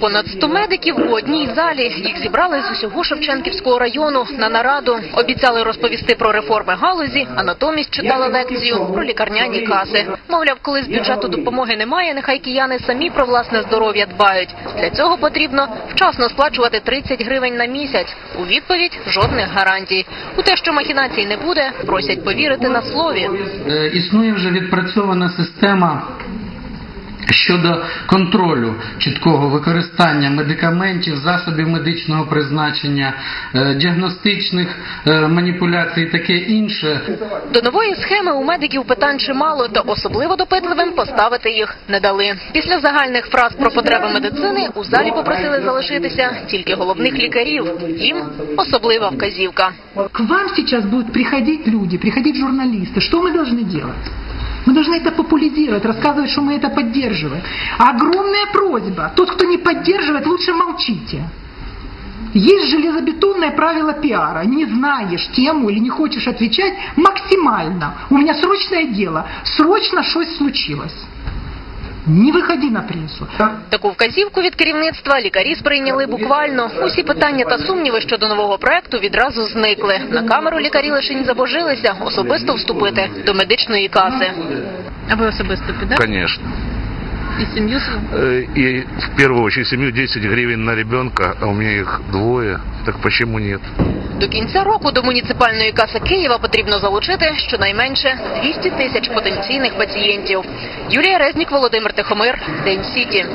Понад 100 медиків у одній залі. Їх зібрали з усього Шевченківського району на нараду. Обіцяли розповісти про реформи галузі, а натомість читали лекцію про лікарняні каси. Мовляв, коли з бюджету допомоги немає, нехай кияни самі про власне здоров'я дбають. Для цього потрібно вчасно сплачувати 30 гривень на місяць. У відповідь жодних гарантій. У те, що махінацій не буде, просять повірити на слові. Е, Існує вже відпрацьована система щодо контролю чіткого використання медикаментів, засобів медичного призначення, е, діагностичних е, маніпуляцій і таке інше. До нової схеми у медиків питань чимало, та особливо допитливим поставити їх не дали. Після загальних фраз про потреби медицини у залі попросили залишитися тільки головних лікарів. Їм особлива вказівка. К вам сейчас будут приходить люди, приходить журналисты. Что мы должны делать? Мы должны это популяризировать, рассказывать, что мы это поддерживаем. Огромная просьба. Тот, кто не поддерживает, лучше молчите. Есть железобетонное правило пиара. Не знаешь тему или не хочешь отвечать максимально. У меня срочное дело. Срочно что-то случилось. Не виході на прессу. Таку вказівку від керівництва лікарі сприйняли буквально. Усі питання та сумніви щодо нового проекту відразу зникли. На камеру лікарі лише не забожилися особисто вступити до медичної каси. А ви особисто підете? Конечно. І сім'ю свою? Э, И в первую очередь семью 10 гривен на ребенка, а у меня их двое. Так почему нет? До кінця року до муніципальної каси Києва потрібно залучити щонайменше 200 тисяч потенційних пацієнтів. Юлія Резнік, Володимир Тихомир, День Сіті.